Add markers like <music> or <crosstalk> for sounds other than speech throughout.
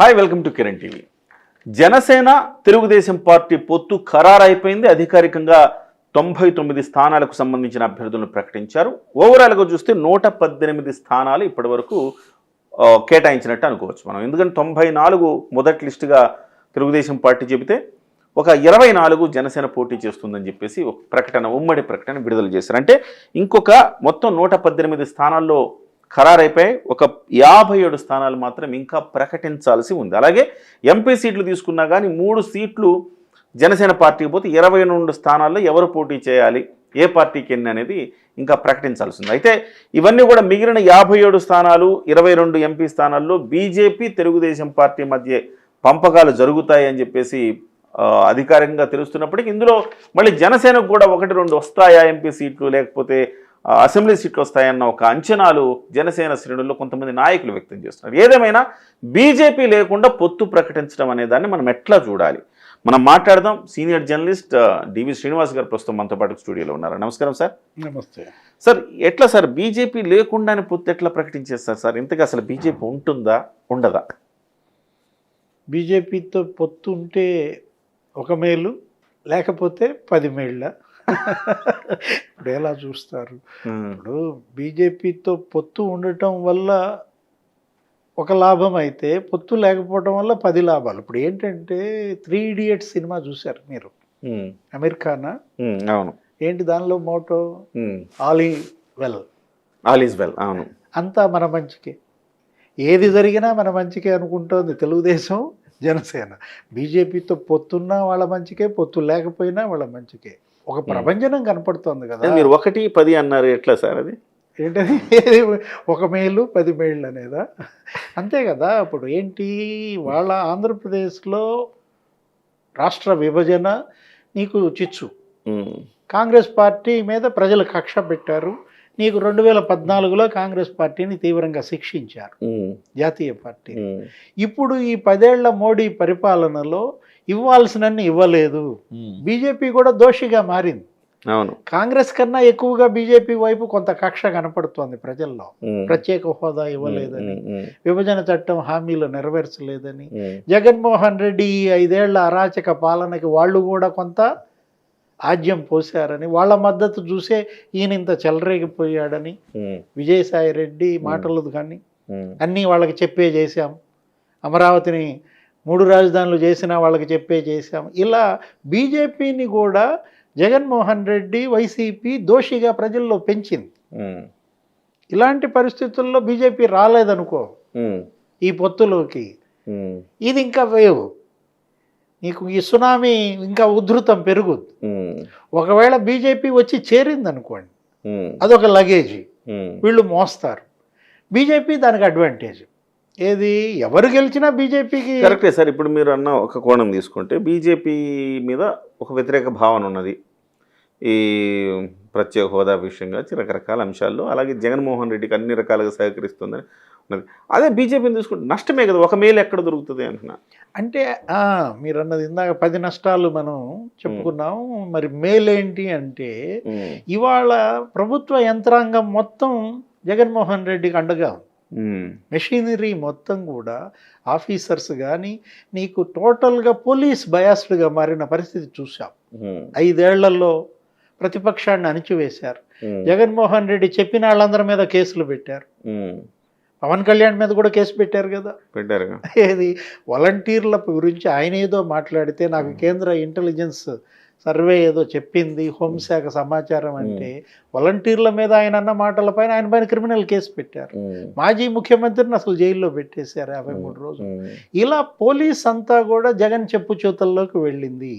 Hi welcome to Kiran TV Janasena Telugu Desam party పొత్తు ఖరారైపోయింది. అధికారికంగా తొంభై తొమ్మిది స్థానాలకు సంబంధించిన అభ్యర్థులను ప్రకటించారు. ఓవరాల్గా చూస్తే నూట పద్దెనిమిది స్థానాలు ఇప్పటివరకు వరకు కేటాయించినట్టు అనుకోవచ్చు మనం. ఎందుకంటే తొంభై నాలుగు మొదటి లిస్టుగా తెలుగుదేశం పార్టీ చెబితే ఒక ఇరవై నాలుగు జనసేన పోటీ చేస్తుందని చెప్పేసి ఒక ప్రకటన ఉమ్మడి ప్రకటన విడుదల చేశారు. అంటే ఇంకొక మొత్తం నూట పద్దెనిమిది స్థానాల్లో ఖరారైపోయి ఒక యాభై ఏడు స్థానాలు మాత్రం ఇంకా ప్రకటించాల్సి ఉంది. అలాగే ఎంపీ సీట్లు తీసుకున్నా కానీ మూడు సీట్లు జనసేన పార్టీకి పోతే ఇరవై రెండు స్థానాల్లో ఎవరు పోటీ చేయాలి? ఏ పార్టీకి ఎన్ని అనేది ఇంకా ప్రకటించాల్సి ఉంది. అయితే ఇవన్నీ కూడా మిగిలిన యాభై ఏడు స్థానాలు ఇరవై రెండు ఎంపీ స్థానాల్లో బీజేపీ తెలుగుదేశం పార్టీ మధ్య పంపకాలు జరుగుతాయి అని చెప్పేసి అధికారికంగా తెలుస్తున్నప్పటికీ ఇందులో మళ్ళీ జనసేనకు కూడా ఒకటి రెండు వస్తాయా ఎంపీ సీట్లు? లేకపోతే అసెంబ్లీ సీట్లు వస్తాయన్న ఒక అంచనాలు జనసేన శ్రేణుల్లో కొంతమంది నాయకులు వ్యక్తం చేస్తున్నారు. ఏదేమైనా బీజేపీ లేకుండా పొత్తు ప్రకటించడం అనే దాన్ని మనం ఎట్లా చూడాలి? మనం మాట్లాడదాం. సీనియర్ జర్నలిస్ట్ డివి శ్రీనివాస్ గారు ప్రస్తుతం మనతో పాటు స్టూడియోలో ఉన్నారు. నమస్కారం సార్. నమస్తే. సార్ ఎట్లా సార్? బీజేపీ లేకుండానే పొత్తు ఎట్లా ప్రకటించేస్తారు సార్? ఇంతగా అసలు బీజేపీ ఉంటుందా? ఉండదా? బీజేపీతో పొత్తు ఉంటే ఒక మేలు లేకపోతే పది మేళ్ళ. ఇప్పుడు ఎలా చూస్తారు ఇప్పుడు బీజేపీతో పొత్తు ఉండటం వల్ల ఒక లాభం అయితే పొత్తు లేకపోవడం వల్ల పది లాభాలు. ఇప్పుడు ఏంటంటే త్రీ ఇడియట్స్ సినిమా చూశారు మీరు. ఉమ్, అమీర్ ఖానా ఉమ్, అవును. ఏంటి దానిలో motto? All is well. All is well అవును. అంతా మన మంచికే. ఏది జరిగినా మన మంచికే అనుకుంటోంది తెలుగుదేశం జనసేన. బీజేపీతో పొత్తున్నా వాళ్ళ మంచికే పొత్తు లేకపోయినా వాళ్ళ మంచికే. ఒక ప్రభంజనం కనపడుతోంది కదా. మీరు ఒకటి పది అన్నారు ఎట్లా సార్ అది? ఏంటది? ఒక మేలు పది మేళ్ళు అనేదా? అంతే కదా ఇప్పుడు ఏంటి? వాళ్ళ ఆంధ్రప్రదేశ్లో రాష్ట్ర విభజన నీకు చిచ్చు. కాంగ్రెస్ పార్టీ మీద ప్రజలు కక్ష పెట్టారు. నీకు రెండు వేల పద్నాలుగులో కాంగ్రెస్ పార్టీని తీవ్రంగా శిక్షించారు. జాతీయ పార్టీ. ఇప్పుడు ఈ పదేళ్ళ మోడీ పరిపాలనలో ఇవ్వాల్సినన్ని ఇవ్వలేదు. బీజేపీ కూడా దోషిగా మారింది. అవును. కాంగ్రెస్ కన్నా ఎక్కువగా బీజేపీ వైపు కొంత కక్ష కనపడుతోంది ప్రజల్లో. ప్రత్యేక హోదా ఇవ్వలేదని విభజన చట్టం హామీలు నెరవేర్చలేదని జగన్మోహన్ రెడ్డి ఈ ఐదేళ్ళ అరాచక పాలనకి వాళ్ళు కూడా కొంత ఆజ్యం పోశారని వాళ్ళ మద్దతు చూసే ఈయన ఇంత చెలరేగిపోయాడని విజయసాయి రెడ్డి మాటలు కానీ అన్నీ వాళ్ళకి చెప్పే చేశాం. అమరావతిని మూడు రాజధానులు చేసినా వాళ్ళకి చెప్పే చేశాం ఇలా బీజేపీని కూడా జగన్మోహన్ రెడ్డి వైసీపీ దోషిగా ప్రజల్లో పెంచింది. ఇలాంటి పరిస్థితుల్లో బీజేపీ రాలేదనుకో ఈ పొత్తులోకి. ఇది ఇంకా వేవ్. నీకు ఈ సునామీ ఇంకా ఉధృతం పెరుగుద్ది. ఒకవేళ బీజేపీ వచ్చి చేరింది అనుకోండి అదొక లగేజీ. వీళ్ళు మోస్తారు. బీజేపీ దానికి అడ్వాంటేజ్. ఏది? ఎవరు గెలిచినా బీజేపీకి కరెక్టే సార్. ఇప్పుడు మీరు అన్న ఒక కోణం తీసుకుంటే బీజేపీ మీద ఒక వ్యతిరేక భావన ఉన్నది. ఈ ప్రత్యేక హోదా విషయంగా రకరకాల అంశాల్లో అలాగే జగన్మోహన్ రెడ్డికి అన్ని రకాలుగా సహకరిస్తుందని ఉన్నది. అదే బీజేపీని తీసుకుంటే నష్టమే కదా. ఒక మేలు ఎక్కడ దొరుకుతుంది అంటున్నా. అంటే మీరు అన్నది ఇందాక పది నష్టాలు మనం చెప్పుకున్నాం. మరి మేలేంటి అంటే ఉమ్, ఇవాళ ప్రభుత్వ యంత్రాంగం మొత్తం జగన్మోహన్ రెడ్డికి అండగా ఉంది. మెషినరీ మొత్తం కూడా ఆఫీసర్స్ కానీ నీకు టోటల్గా పోలీస్ బయాస్డ్గా మారిన పరిస్థితి చూసాం ఉమ్, ఐదేళ్ళలో ప్రతిపక్షాన్ని అణిచివేశారు. ఉమ్, జగన్మోహన్ రెడ్డి చెప్పిన వాళ్ళందరి మీద కేసులు పెట్టారు. పవన్ కళ్యాణ్ మీద కూడా కేసు పెట్టారు కదా. పెట్టారుగా ఏది? వాలంటీర్ల గురించి ఆయన ఏదో మాట్లాడితే నాకు కేంద్ర ఇంటెలిజెన్స్ సర్వే ఏదో చెప్పింది హోంశాఖ సమాచారం అంటే వాలంటీర్ల మీద ఆయన అన్న మాటలపైన ఆయన పైన క్రిమినల్ కేసు పెట్టారు. మాజీ ముఖ్యమంత్రిని అసలు జైల్లో పెట్టేశారు యాభై మూడు రోజులు. ఇలా పోలీస్ అంతా కూడా జగన్ చెప్పు చేతుల్లోకి వెళ్ళింది.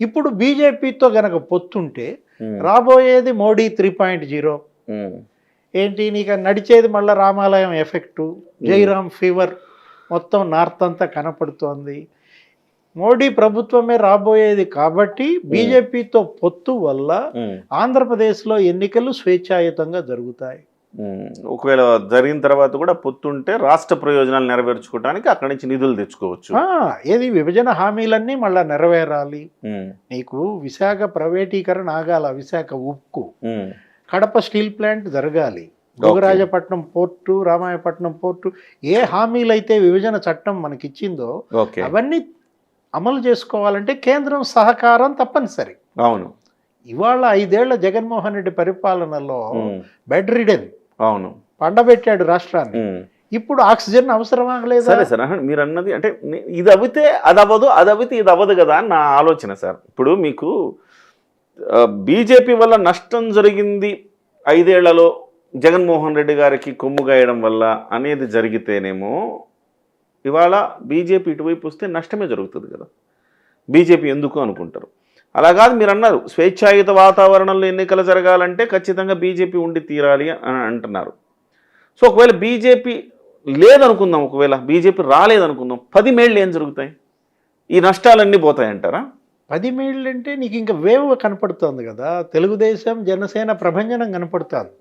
ఇప్పుడు బీజేపీతో గనక పొత్తుంటే రాబోయేది మోడీ త్రీ పాయింట్ జీరో. ఏంటి నీకు నడిచేది మళ్ళీ రామాలయం ఎఫెక్టు జైరామ్ ఫీవర్ మొత్తం నార్త్ అంతా కనపడుతోంది. మోడీ ప్రభుత్వమే రాబోయేది కాబట్టి బీజేపీతో పొత్తు వల్ల ఆంధ్రప్రదేశ్లో ఎన్నికలు స్వేచ్ఛాయుతంగా జరుగుతాయి. ఒకవేళ జరిగిన తర్వాత కూడా పొత్తుంటే రాష్ట్ర ప్రయోజనాలు నెరవేర్చుకోవడానికి అక్కడి నుంచి నిధులు తెచ్చుకోవచ్చు. ఏది విభజన హామీలన్నీ మళ్ళా నెరవేరాలి. నీకు విశాఖ ప్రైవేటీకరణ ఆగాల విశాఖ ఉక్కు. కడప స్టీల్ ప్లాంట్ జరగాలి. భోగరాజపట్నం పోర్టు రామాయపట్నం పోర్టు ఏ హామీలు అయితే విభజన చట్టం మనకిచ్చిందో అవన్నీ అమలు చేసుకోవాలంటే కేంద్రం సహకారం తప్పనిసరి. అవును. ఇవాళ ఐదేళ్ళ జగన్మోహన్ రెడ్డి పరిపాలనలో బెడ్ రిడెన్ అవును. పండబెట్టాడు రాష్ట్రాన్ని. ఇప్పుడు ఆక్సిజన్ అవసరమా లేదా? సరే సార్ మీరు అన్నది అంటే ఇది అవితే అది అవ్వదు అది అవితే ఇది అవ్వదు కదా అని నా ఆలోచన సార్. ఇప్పుడు మీకు బీజేపీ వల్ల నష్టం జరిగింది ఐదేళ్ళలో జగన్మోహన్ రెడ్డి గారికి కొమ్ము గాయడం వల్ల అనేది జరిగితేనేమో ఇవాళ బీజేపీ ఇటువైపు వస్తే నష్టమే జరుగుతుంది కదా. బీజేపీ ఎందుకు అనుకుంటారు? అలా కాదు మీరు అన్నారు స్వేచ్ఛాయుత వాతావరణంలో ఎన్నికలు జరగాలంటే ఖచ్చితంగా బీజేపీ ఉండి తీరాలి అని అంటున్నారు. సో ఒకవేళ బీజేపీ లేదనుకుందాం ఒకవేళ బీజేపీ రాలేదనుకుందాం పది మేళ్ళు ఏం జరుగుతాయి? ఈ నష్టాలన్నీ పోతాయంటారా? పది మేళ్ళు అంటే నీకు ఇంకా వేవ్ కనపడుతోంది కదా. తెలుగుదేశం జనసేన ప్రభంజనం కనపడుతోంది.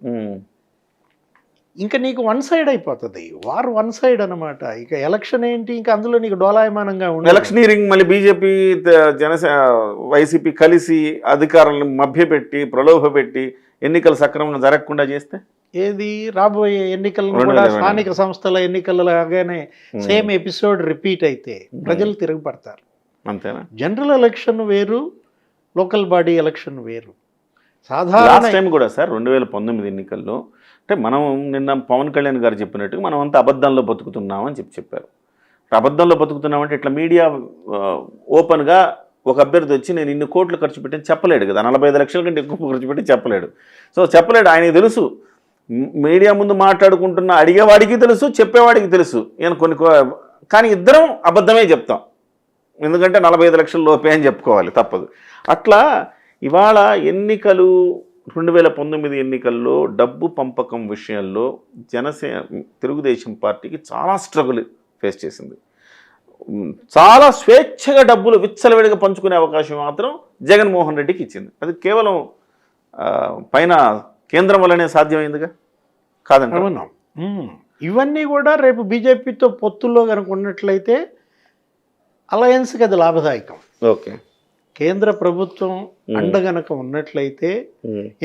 ఇంకా నీకు వన్ సైడ్ అయిపోతుంది. వార్ వన్ సైడ్ అన్నమాట. ఇక ఎలక్షన్ ఏంటి? ఇంకా అందులో నీకు డోలాయమానంగా ఉండదు. ఎలక్షనీరింగ్ మళ్ళీ బీజేపీ జనసేన వైసీపీ కలిసి అధికారులను మభ్యపెట్టి ప్రలోభపెట్టి ఎన్నికలు సక్రమంగా జరగకుండా చేస్తే? ఏది? రాబోయే ఎన్నికలను కూడా స్థానిక సంస్థల ఎన్నికలలాగానే సేమ్ ఎపిసోడ్ రిపీట్ అయితే ప్రజలు తిరగబడతారు అంతేనా? జనరల్ ఎలక్షన్ వేరు లోకల్ బాడీ ఎలక్షన్ వేరు. సాధారణ టైం కూడా సార్ రెండు వేల పంతొమ్మిది ఎన్నికల్లో అంటే మనం నిన్న పవన్ కళ్యాణ్ గారు చెప్పినట్టుగా మనం అంతా అబద్ధంలో బతుకుతున్నాం అని చెప్పి చెప్పారు. అబద్ధంలో బతుకుతున్నామంటే ఇట్లా మీడియా ఓపెన్గా ఒక అభ్యర్థి వచ్చి నేను ఇన్ని కోట్లు ఖర్చు పెట్టని చెప్పలేడు కదా. నలభై ఐదు లక్షల కంటే ఎక్కువ ఖర్చు పెట్టి చెప్పలేడు. సో చెప్పలేడు ఆయనకి తెలుసు. మీడియా ముందు మాట్లాడుకుంటున్న అడిగేవాడికి తెలుసు చెప్పేవాడికి తెలుసు. నేను కొన్ని కానీ ఇద్దరం అబద్ధమే చెప్తాం. ఎందుకంటే నలభై ఐదు లక్షల లోపే అని చెప్పుకోవాలి తప్పదు. అట్లా ఇవాళ ఎన్నికలు రెండు వేల పంతొమ్మిది ఎన్నికల్లో డబ్బు పంపకం విషయంలో జనసేన తెలుగుదేశం పార్టీకి చాలా స్ట్రగుల్ ఫేస్ చేసింది. చాలా స్వేచ్ఛగా డబ్బులు విచ్చలవిడిగా పంచుకునే అవకాశం మాత్రం జగన్మోహన్ రెడ్డికి ఇచ్చింది. అది కేవలం పైన కేంద్రం వల్లనే సాధ్యమైందిగా? ఉమ్. ఇవన్నీ కూడా రేపు బీజేపీతో పొత్తుల్లో కనుక ఉన్నట్లయితే అలయన్స్కి అది లాభదాయకం. ఓకే. కేంద్ర ప్రభుత్వం అండ గనక ఉన్నట్లయితే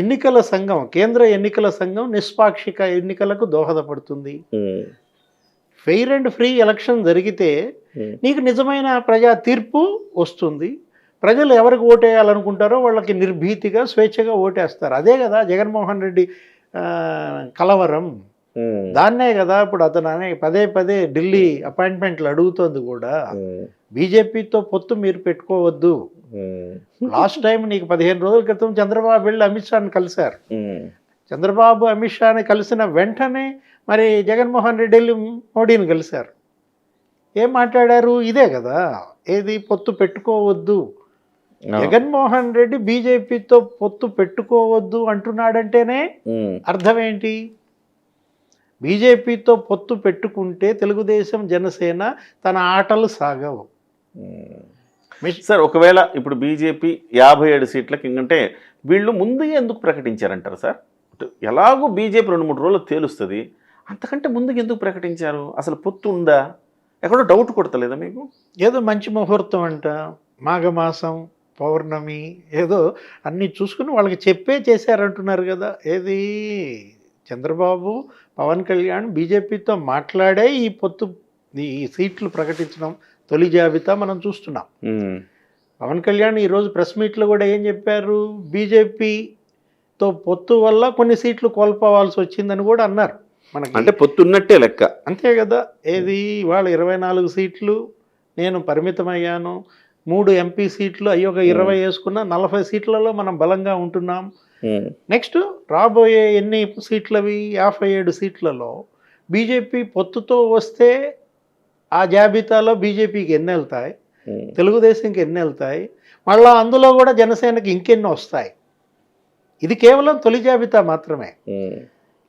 ఎన్నికల సంఘం కేంద్ర ఎన్నికల సంఘం నిష్పాక్షిక ఎన్నికలకు దోహదపడుతుంది. ఫెయిర్ అండ్ ఫ్రీ ఎలక్షన్ జరిగితే నీకు నిజమైన ప్రజా తీర్పు వస్తుంది. ప్రజలు ఎవరికి ఓటేయాలనుకుంటారో వాళ్ళకి నిర్భీతిగా స్వేచ్ఛగా ఓటేస్తారు. అదే కదా జగన్మోహన్ రెడ్డి కలవరం. దాన్నే కదా ఇప్పుడు అతను అనే పదే పదే ఢిల్లీ అపాయింట్మెంట్లు అడుగుతోంది కూడా. బీజేపీతో పొత్తు మీరు పెట్టుకోవద్దు. లాస్ట్ టైం నీకు పదిహేను రోజుల క్రితం చంద్రబాబు వెళ్ళి అమిత్ షాని కలిశారు. చంద్రబాబు అమిత్ షాని కలిసిన వెంటనే మరి జగన్మోహన్ రెడ్డి వెళ్ళి మోడీని కలిశారు. ఏం మాట్లాడారు? ఇదే కదా. ఏది? పొత్తు పెట్టుకోవద్దు. జగన్మోహన్ రెడ్డి బీజేపీతో పొత్తు పెట్టుకోవద్దు అంటున్నాడంటేనే అర్థం ఏంటి బీజేపీతో పొత్తు పెట్టుకుంటే తెలుగుదేశం జనసేన తన ఆటలు సాగవు. సార్ ఒకవేళ ఇప్పుడు బీజేపీ యాభై ఏడు సీట్లకి ఇంకంటే వీళ్ళు ముందుగా ఎందుకు ప్రకటించారంటారు సార్? ఎలాగో బీజేపీ రెండు మూడు రోజులు తేలుస్తుంది. అంతకంటే ముందుకు ఎందుకు ప్రకటించారు? అసలు పొత్తు ఉందా? ఎక్కడో డౌట్ కొడతలేదా మీకు? ఏదో మంచి ముహూర్తం అంట మాఘమాసం పౌర్ణమి ఏదో అన్నీ చూసుకుని వాళ్ళకి చెప్పే చేశారంటున్నారు కదా. ఏది? చంద్రబాబు పవన్ కళ్యాణ్ బీజేపీతో మాట్లాడే ఈ పొత్తు ఈ సీట్లు ప్రకటించడం తొలి జాబితా మనం చూస్తున్నాం. పవన్ కళ్యాణ్ ఈరోజు ప్రెస్ మీట్లో కూడా ఏం చెప్పారు? బీజేపీతో పొత్తు వల్ల కొన్ని సీట్లు కోల్పోవాల్సి వచ్చిందని కూడా అన్నారు మనకి. అంటే పొత్తు ఉన్నట్టే లెక్క. అంతే కదా? ఏది? ఇవాళ ఇరవై నాలుగు సీట్లు నేను పరిమితమయ్యాను. మూడు ఎంపీ సీట్లు అయ్యి ఒక ఇరవై వేసుకున్న నలభై సీట్లలో మనం బలంగా ఉంటున్నాం. నెక్స్ట్ రాబోయే ఎన్ని సీట్లవి? యాభై ఏడు సీట్లలో బీజేపీ పొత్తుతో వస్తే ఆ జాబితాలో బీజేపీకి ఎన్ని వెళ్తాయి? తెలుగుదేశంకి ఎన్ని వెళ్తాయి? మళ్ళా అందులో కూడా జనసేనకి ఇంకెన్ని వస్తాయి? ఇది కేవలం తొలి జాబితా మాత్రమే.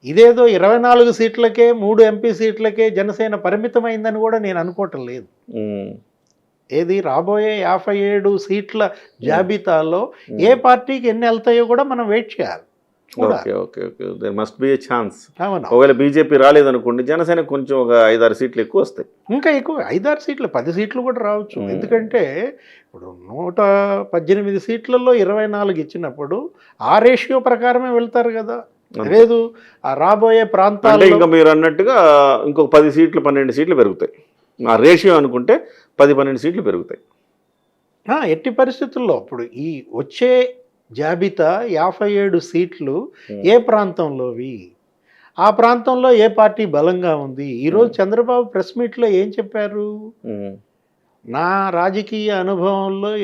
ఇదేదో ఇరవై నాలుగు సీట్లకే మూడు ఎంపీ సీట్లకే జనసేన పరిమితమైందని కూడా నేను అనుకోవటం లేదు. ఏది? రాబోయే యాభై ఏడు సీట్ల జాబితాలో ఏ పార్టీకి ఎన్ని వెళ్తాయో కూడా మనం వెయిట్ చేయాలి. Okay okay okay. There must be a chance ఒకవేళ బీజేపీ రాలేదనుకోండి జనసేన కొంచెం ఒక ఐదారు సీట్లు ఎక్కువ వస్తాయి. ఇంకా ఎక్కువ ఐదారు సీట్లు పది సీట్లు కూడా రావచ్చు. ఎందుకంటే ఇప్పుడు నూట పద్దెనిమిది సీట్లలో ఇరవై నాలుగు ఇచ్చినప్పుడు ఆ రేషియో ప్రకారమే వెళ్తారు కదా. లేదు ఆ రాబోయే అంటే ప్రాంతాల్లో ఇంకా మీరు అన్నట్టుగా ఇంకొక పది సీట్లు పన్నెండు సీట్లు పెరుగుతాయి. ఆ రేషియో అనుకుంటే పది పన్నెండు సీట్లు పెరుగుతాయి. ఆ, ఎట్టి పరిస్థితుల్లో ఇప్పుడు ఈ వచ్చే జాబితా యాభై ఏడు సీట్లు ఏ ప్రాంతంలోవి? ఆ ప్రాంతంలో ఏ పార్టీ బలంగా ఉంది? ఈరోజు చంద్రబాబు ప్రెస్ మీట్లో ఏం చెప్పారు? ఉమ్. నా రాజకీయ అనుభవంలో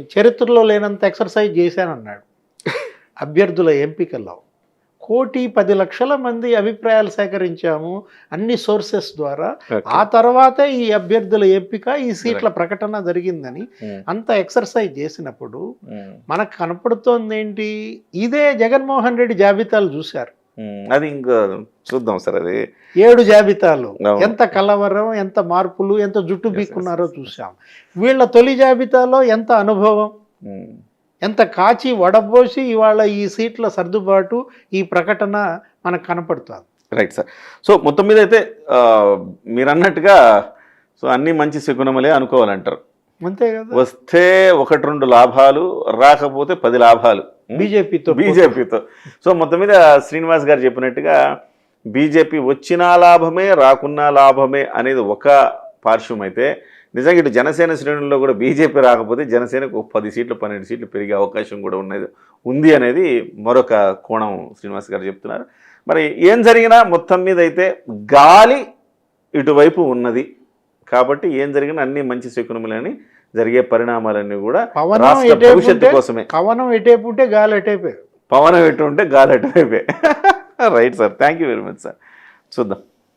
చరిత్రలో లేనంత ఎక్సర్సైజ్ చేశానన్నాడు. <laughs> అభ్యర్థుల ఎంపికలో. కోటి పది లక్షల మంది అభిప్రాయాలు సేకరించాము అన్ని సోర్సెస్ ద్వారా. ఆ తర్వాతే ఈ అభ్యర్థుల ఎంపిక ఈ సీట్ల ప్రకటన జరిగిందని ఉమ్. అంత ఎక్సర్సైజ్ చేసినప్పుడు ఉమ్. మనకు కనపడుతోంది ఏంటి ఇదే జగన్మోహన్ రెడ్డి జాబితాలు చూశారు ఉమ్. అది ఇంకా చూద్దాం సార్ అది ఏడు జాబితాలు. ఎంత కలవరం ఎంత మార్పులు ఎంత జుట్టు బీక్కున్నారో. చూసాం వీళ్ళ తొలి జాబితాలో ఎంత అనుభవం. ఎంత కాచి వడబోసి ఇవాళ ఈ సీట్ల సర్దుబాటు ఈ ప్రకటన మనకు కనపడుతుంది. రైట్ సార్ సో మొత్తం మీద అయితే మీరు అన్నట్టుగా సో అన్ని మంచి శకునములే అనుకోవాలంటారు. అంతే కదా. వస్తే ఒకటి రెండు లాభాలు రాకపోతే పది లాభాలు. బీజేపీతో బీజేపీతో. సో మొత్తం మీద శ్రీనివాస్ గారు చెప్పినట్టుగా బీజేపీ వచ్చినా లాభమే రాకున్నా లాభమే అనేది ఒక పార్శ్వం అయితే నిజంగా ఇటు జనసేన శ్రేణుల్లో కూడా బీజేపీ రాకపోతే జనసేనకు పది సీట్లు పన్నెండు సీట్లు పెరిగే అవకాశం కూడా ఉన్నది ఉంది అనేది మరొక కోణం శ్రీనివాస్ గారు చెప్తున్నారు. మరి ఏం జరిగినా మొత్తం మీద అయితే గాలి ఇటువైపు ఉన్నది. కాబట్టి ఏం జరిగినా అన్ని మంచి శకునములని జరిగే పరిణామాలన్నీ కూడా పవనం రాష్ట్ర భవిష్యత్తు కోసమే. కవనం ఎటేపు ఉంటే గాలి ఎటేపే పవనం ఎటు ఉంటే గాలి అటువైపే right sir thank you very much sir చూద్దాం.